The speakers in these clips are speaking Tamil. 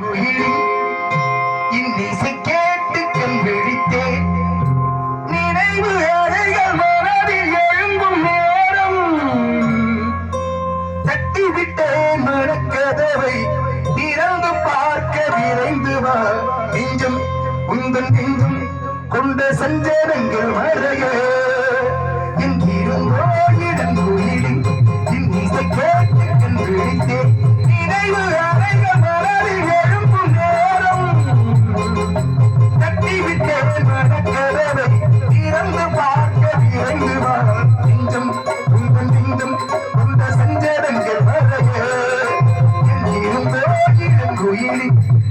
மொழி இன்னிசை கேட்டு கண் விழித்தேன் நினைவு அலைகள் மனதில் எழும்பும் நேரம். தட்டிவிட்டேன் மனக்கதவை திறந்து பார்க்க விரைந்து வா. நெஞ்சம் உந்தன் நெஞ்சம் கொண்ட சஞ்சலங்கள் மறைய.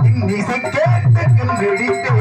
இன்னிசை கேட்டுக்கும் வெடித்தே